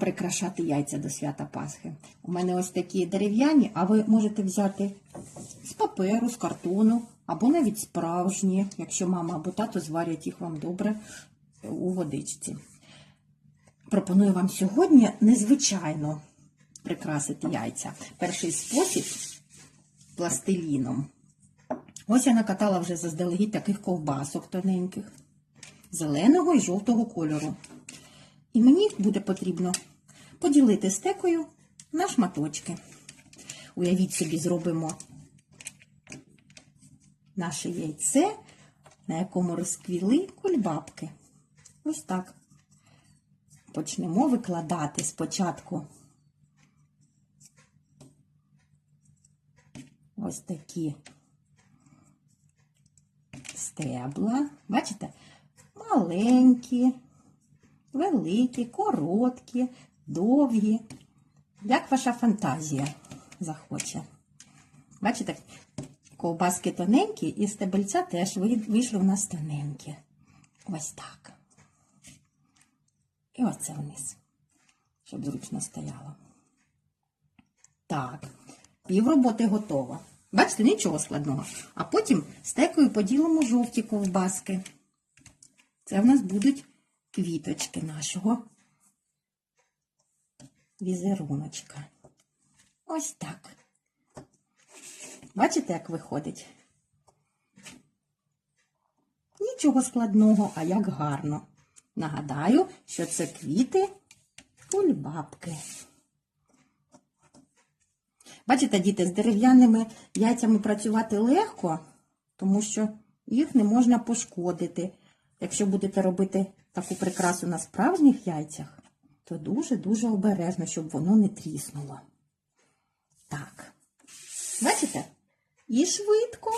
прикрашати яйця до свята Пасхи. У мене ось такі дерев'яні, а ви можете взяти з паперу, з картону, або навіть справжні, якщо мама або тато зварять їх вам добре у водичці. Пропоную вам сьогодні незвичайно прикрасити яйця. Перший спосіб пластиліном. Ось я накатала вже заздалегідь таких ковбасок тоненьких, зеленого і жовтого кольору. І мені буде потрібно поділити стекою на шматочки. Уявіть собі, зробимо наше яйце, на якому розквіли кульбабки. Ось так. Почнемо викладати спочатку ось такі стебла. Бачите? Маленькі, великі, короткі, довгі. Як ваша фантазія захоче. Бачите, ковбаски тоненькі і стебельця теж ви- вийшли в нас тоненькі. Ось так. І оце вниз, щоб зручно стояло. Так, пів роботи готова. Бачите, нічого складного. А потім стекою поділимо жовті ковбаски. Це в нас будуть квіточки нашого візеруночка. Ось так. Бачите, як виходить? Нічого складного, а як гарно. Нагадаю, що це квіти кульбабки. Бачите, діти, з дерев'яними яйцями працювати легко, тому що їх не можна пошкодити. Якщо будете робити таку прикрасу на справжніх яйцях, то дуже-дуже обережно, щоб воно не тріснуло. Так. Бачите? І швидко,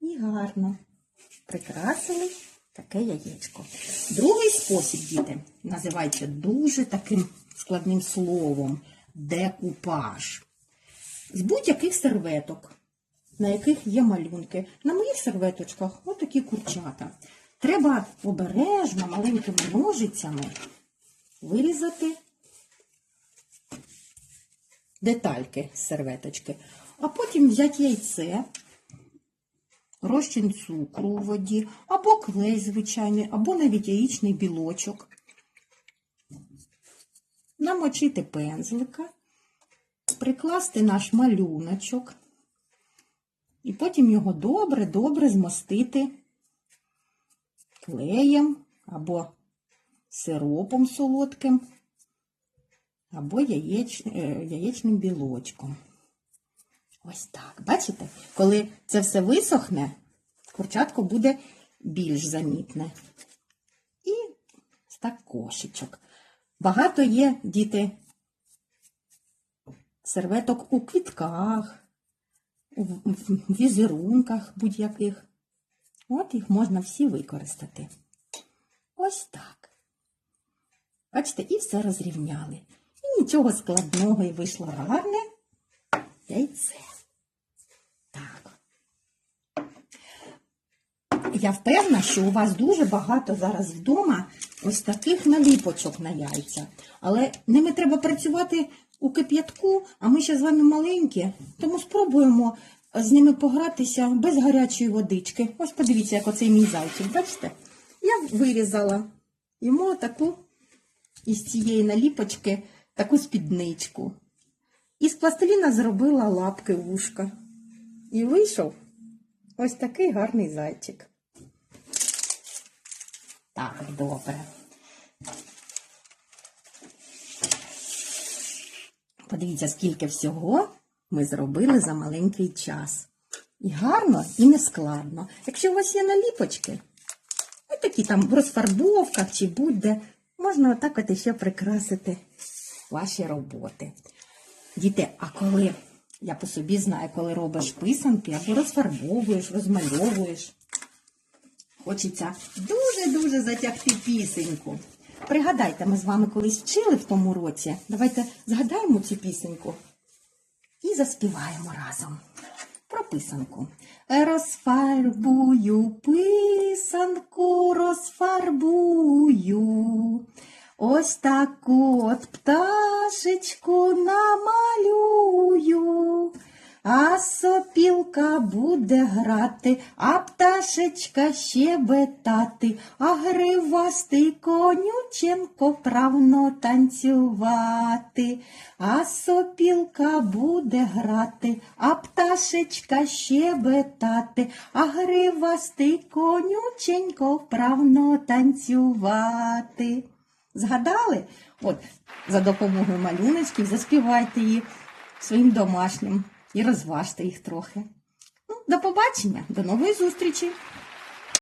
і гарно прикрасили таке яєчко. Другий спосіб, діти, називається дуже таким складним словом декупаж. З будь-яких серветок, на яких є малюнки. На моїх серветочках отакі курчата. Треба обережно маленькими ножицями вирізати детальки з серветочки, а потім взяти яйце, розчин цукру у воді, або клей звичайний, або навіть яєчний білочок. Намочити пензлика, прикласти наш малюночок, і потім його добре-добре змастити клеєм або сиропом солодким, або яєч, е, яєчним білочком. Ось так. Бачите? Коли це все висохне, курчатко буде більш замітне. І так кошечок. Багато є діти серветок у квітках, в візерунках будь-яких. От їх можна всі використати. Ось так. Бачите, і все розрівняли. І нічого складного, і вийшло гарне яйце. Так. Я впевнена, що у вас дуже багато зараз вдома ось таких наліпочок на яйця. Але ними треба працювати у кип'ятку, а ми ще з вами маленькі, тому спробуємо з ними погратися без гарячої водички. Ось подивіться, як оцей мій зайчик, бачите? Я вирізала йому таку із цієї наліпочки таку спідничку. І з пластиліна зробила лапки вушка. І вийшов ось такий гарний зайчик. Так, добре. Подивіться, скільки всього ми зробили за маленький час. І гарно, і не складно. Якщо у вас є наліпочки, ось такі там в розфарбовках чи будь-де, можна отак от ще прикрасити ваші роботи. Діти, а коли, я по собі знаю, коли робиш писанки або розфарбовуєш, розмальовуєш, хочеться дуже-дуже затягти пісеньку. Пригадайте, ми з вами колись вчили в тому році. Давайте згадаємо цю пісеньку і заспіваємо разом. Про писанку. Розфарбую писанку, розфарбую. Ось таку от пташечку намалюю. А сопілка буде грати, а пташечка щебетати, а гривастий конюченко вправно танцювати. А сопілка буде грати, а пташечка щебетати, а гривастий конюченько вправно танцювати. Згадали? От, за допомогою малюночків заспівайте її своїм домашнім і розважте їх трохи. Ну, до побачення, до нової зустрічі!